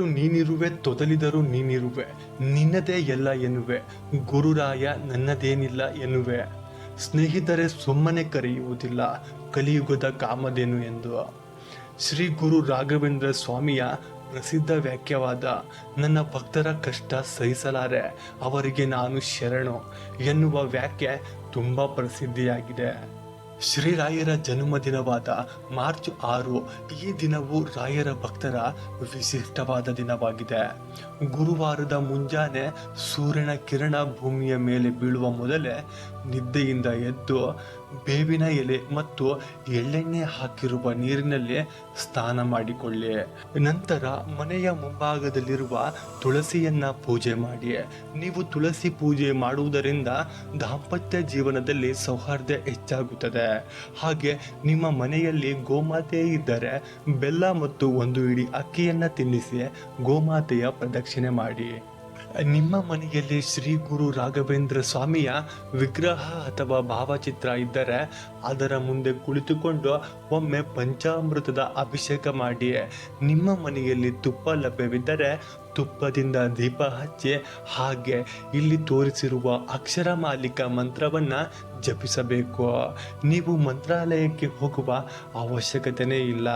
ಮದುವೆ ತೊದಲಿದರೂ ನೀನಿರುವೆ, ನಿನ್ನದೇ ಎಲ್ಲ ಎನ್ನುವೆ, ಗುರುರಾಯ ನನ್ನದೇನಿಲ್ಲ ಎನ್ನುವೆ. ಸ್ನೇಹಿತರೆ, ಸುಮ್ಮನೆ ಕರೆಯುವುದಿಲ್ಲ, ಕಲಿಯುಗದ ಕಾಮದೇನು ಎಂದು. ಶ್ರೀ ಗುರು ರಾಘವೇಂದ್ರ ಸ್ವಾಮಿಯ ಪ್ರಸಿದ್ಧ ವ್ಯಾಖ್ಯವಾದ, ನನ್ನ ಭಕ್ತರ ಕಷ್ಟ ಸಹಿಸಲಾರೆ, ಅವರಿಗೆ ನಾನು ಶರಣು ಎನ್ನುವ ವ್ಯಾಖ್ಯೆ ತುಂಬ ಪ್ರಸಿದ್ಧಿಯಾಗಿದೆ. ಶ್ರೀರಾಯರ ಜನ್ಮದಿನವಾದ ಮಾರ್ಚ್ ಆರು ಈ ದಿನವು ರಾಯರ ಭಕ್ತರ ವಿಶಿಷ್ಟವಾದ ದಿನವಾಗಿದೆ. ಗುರುವಾರದ ಮುಂಜಾನೆ ಸೂರ್ಯನ ಕಿರಣ ಭೂಮಿಯ ಮೇಲೆ ಬೀಳುವ ಮೊದಲೇ ನಿದ್ದೆಯಿಂದ ಎದ್ದು ಬೇವಿನ ಎಲೆ ಮತ್ತು ಎಳ್ಳೆಣ್ಣೆ ಹಾಕಿರುವ ನೀರಿನಲ್ಲಿ ಸ್ನಾನ ಮಾಡಿಕೊಳ್ಳಿ. ನಂತರ ಮನೆಯ ಮುಂಭಾಗದಲ್ಲಿರುವ ತುಳಸಿಯನ್ನ ಪೂಜೆ ಮಾಡಿ. ನೀವು ತುಳಸಿ ಪೂಜೆ ಮಾಡುವುದರಿಂದ ದಾಂಪತ್ಯ ಜೀವನದಲ್ಲಿ ಸೌಹಾರ್ದ ಹೆಚ್ಚಾಗುತ್ತದೆ. ಹಾಗೆ ನಿಮ್ಮ ಮನೆಯಲ್ಲಿ ಗೋಮಾತೆ ಇದ್ದರೆ ಬೆಲ್ಲ ಮತ್ತು ಒಂದು ಇಡೀ ಅಕ್ಕಿಯನ್ನು ತಿನ್ನಿಸಿ ಗೋಮಾತೆಯ ಪ್ರದಕ್ಷಿಣೆ ಮಾಡಿ. ನಿಮ್ಮ ಮನೆಯಲ್ಲಿ ಶ್ರೀ ಗುರು ರಾಘವೇಂದ್ರ ಸ್ವಾಮಿಯ ವಿಗ್ರಹ ಅಥವಾ ಭಾವಚಿತ್ರ ಇದ್ದರೆ ಅದರ ಮುಂದೆ ಕುಳಿತುಕೊಂಡು ಒಮ್ಮೆ ಪಂಚಾಮೃತದ ಅಭಿಷೇಕ ಮಾಡಿ. ನಿಮ್ಮ ಮನೆಯಲ್ಲಿ ತುಪ್ಪ ಲಭ್ಯವಿದ್ದರೆ ತುಪ್ಪದಿಂದ ದೀಪ ಹಚ್ಚಿ ಹಾಗೆ ಇಲ್ಲಿ ತೋರಿಸಿರುವ ಅಕ್ಷರ ಮಾಲಿಕ ಮಂತ್ರವನ್ನು ಜಪಿಸಬೇಕು. ನೀವು ಮಂತ್ರಾಲಯಕ್ಕೆ ಹೋಗುವ ಅವಶ್ಯಕತೆಯೇ ಇಲ್ಲ.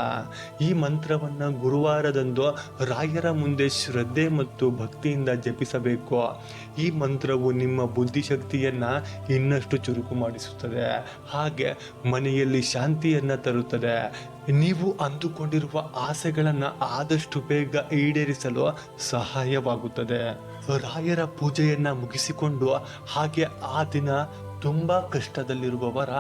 ಈ ಮಂತ್ರವನ್ನು ಗುರುವಾರದಂದು ರಾಯರ ಮುಂದೆ ಶ್ರದ್ಧೆ ಮತ್ತು ಭಕ್ತಿಯಿಂದ ಜಪಿಸಬೇಕು. ಈ ಮಂತ್ರವು ನಿಮ್ಮ ಬುದ್ಧಿಶಕ್ತಿಯನ್ನು ಇನ್ನಷ್ಟು ಚುರುಕು ಮಾಡಿಸುತ್ತದೆ. ಹಾಗೆ ಮನೆಯಲ್ಲಿ ಶಾಂತಿಯನ್ನು ತರುತ್ತದೆ. ನೀವು ಅಂದುಕೊಂಡಿರುವ ಆಸೆಗಳನ್ನು ಆದಷ್ಟು ಬೇಗ ಈಡೇರಿಸಲು ಸಹಾಯವಾಗುತ್ತದೆ. ರಾಯರ ಪೂಜೆಯನ್ನು ಮುಗಿಸಿಕೊಂಡು ಹಾಗೆ ಆ ದಿನ ತುಂಬ ಕಷ್ಟದಲ್ಲಿರುವವರ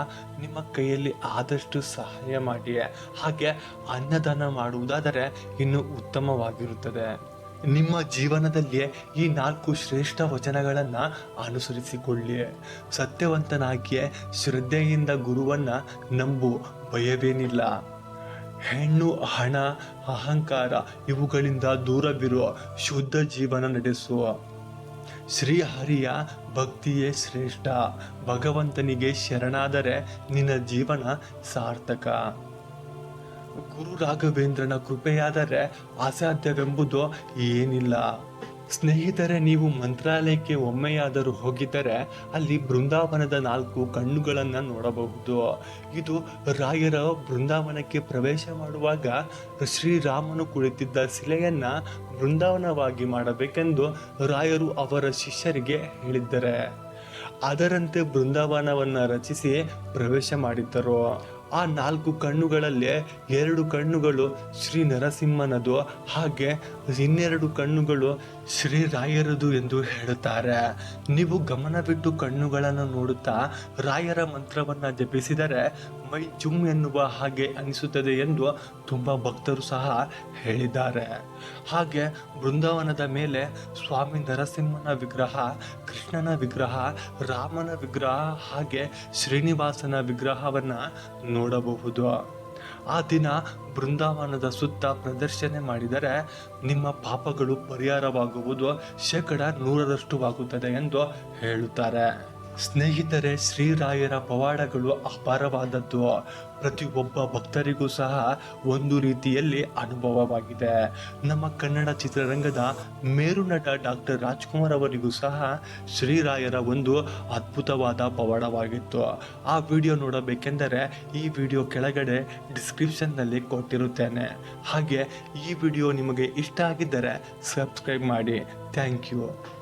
ನಿಮ್ಮ ಕೈಯಲ್ಲಿ ಆದಷ್ಟು ಸಹಾಯ ಮಾಡಿ ಹಾಗೆ ಅನ್ನದಾನ ಮಾಡುವುದಾದರೆ ಇನ್ನೂ ಉತ್ತಮವಾಗಿರುತ್ತದೆ. ನಿಮ್ಮ ಜೀವನದಲ್ಲಿ ಈ ನಾಲ್ಕು ಶ್ರೇಷ್ಠ ವಚನಗಳನ್ನು ಅನುಸರಿಸಿಕೊಳ್ಳಿ. ಸತ್ಯವಂತನಾಗಿಯೇ ಶ್ರದ್ಧೆಯಿಂದ ಗುರುವನ್ನು ನಂಬು, ಭಯವೇನಿಲ್ಲ. ಹೆಣ್ಣು, ಹಣ, ಅಹಂಕಾರ ಇವುಗಳಿಂದ ದೂರವಿರುವ ಶುದ್ಧ ಜೀವನ ನಡೆಸುವ. ಶ್ರೀಹರಿಯ ಭಕ್ತಿಯೇ ಶ್ರೇಷ್ಠ. ಭಗವಂತನಿಗೆ ಶರಣಾದರೆ ನಿನ್ನ ಜೀವನ ಸಾರ್ಥಕ. ಗುರು ರಾಘವೇಂದ್ರನ ಕೃಪೆಯಾದರೆ ಅಸಾಧ್ಯವೆಂಬುದು ಏನಿಲ್ಲ. ಸ್ನೇಹಿತರೆ, ನೀವು ಮಂತ್ರಾಲಯಕ್ಕೆ ಒಮ್ಮೆಯಾದರೂ ಹೋಗಿದ್ದರೆ ಅಲ್ಲಿ ಬೃಂದಾವನದ ನಾಲ್ಕು ಕಣ್ಣುಗಳನ್ನು ನೋಡಬಹುದು. ಇದು ರಾಯರ ಬೃಂದಾವನಕ್ಕೆ ಪ್ರವೇಶ ಮಾಡುವಾಗ ಶ್ರೀರಾಮನು ಕುಳಿತಿದ್ದ ಶಿಲೆಯನ್ನು ಬೃಂದಾವನವಾಗಿ ಮಾಡಬೇಕೆಂದು ರಾಯರು ಅವರ ಶಿಷ್ಯರಿಗೆ ಹೇಳಿದ್ದಾರೆ. ಅದರಂತೆ ಬೃಂದಾವನವನ್ನು ರಚಿಸಿ ಪ್ರವೇಶ ಮಾಡಿದ್ದರು. ಆ ನಾಲ್ಕು ಕಣ್ಣುಗಳಲ್ಲಿ ಎರಡು ಕಣ್ಣುಗಳು ಶ್ರೀ ನರಸಿಂಹನದು, ಹಾಗೆ ಇನ್ನೆರಡು ಕಣ್ಣುಗಳು ಶ್ರೀರಾಯರದು ಎಂದು ಹೇಳುತ್ತಾರೆ. ನೀವು ಗಮನವಿಟ್ಟು ಕಣ್ಣುಗಳನ್ನು ನೋಡುತ್ತಾ ರಾಯರ ಮಂತ್ರವನ್ನು ಜಪಿಸಿದರೆ ಮೈ ಜುಮ್ ಎನ್ನುವ ಹಾಗೆ ಅನಿಸುತ್ತದೆ ಎಂದು ತುಂಬ ಭಕ್ತರು ಸಹ ಹೇಳಿದ್ದಾರೆ. ಹಾಗೆ ಬೃಂದಾವನದ ಮೇಲೆ ಸ್ವಾಮಿ ನರಸಿಂಹನ ವಿಗ್ರಹ ಕೃಷ್ಣನ ವಿಗ್ರಹ, ರಾಮನ ವಿಗ್ರಹ ಹಾಗೆ ಶ್ರೀನಿವಾಸನ ವಿಗ್ರಹವನ್ನು ನೋಡಬಹುದು. ಆ ದಿನ ಬೃಂದಾವನದ ಸುತ್ತ ಪ್ರದರ್ಶನ ಮಾಡಿದರೆ ನಿಮ್ಮ ಪಾಪಗಳು ಪರಿಹಾರವಾಗುವುದು ಶೇಕಡ ನೂರರಷ್ಟು ಆಗುತ್ತದೆ ಎಂದು ಹೇಳುತ್ತಾರೆ. ಸ್ನೇಹಿತರೆ, ಶ್ರೀರಾಯರ ಪವಾಡಗಳು ಅಪಾರವಾದದ್ದು. ಪ್ರತಿಯೊಬ್ಬ ಭಕ್ತರಿಗೂ ಸಹ ಒಂದು ರೀತಿಯಲ್ಲಿ ಅನುಭವವಾಗಿದೆ. ನಮ್ಮ ಕನ್ನಡ ಚಿತ್ರರಂಗದ ಮೇರು ನಟ ಡಾಕ್ಟರ್ ರಾಜ್ಕುಮಾರ್ ಅವರಿಗೂ ಸಹ ಶ್ರೀರಾಯರ ಒಂದು ಅದ್ಭುತವಾದ ಪವಾಡವಾಗಿತ್ತು. ಆ ವಿಡಿಯೋ ನೋಡಬೇಕೆಂದರೆ ಈ ವಿಡಿಯೋ ಕೆಳಗಡೆ ಡಿಸ್ಕ್ರಿಪ್ಷನ್ನಲ್ಲಿ ಕೊಟ್ಟಿರುತ್ತೇನೆ. ಹಾಗೆ ಈ ವಿಡಿಯೋ ನಿಮಗೆ ಇಷ್ಟ ಆಗಿದ್ದರೆ ಸಬ್ಸ್ಕ್ರೈಬ್ ಮಾಡಿ. Thank you.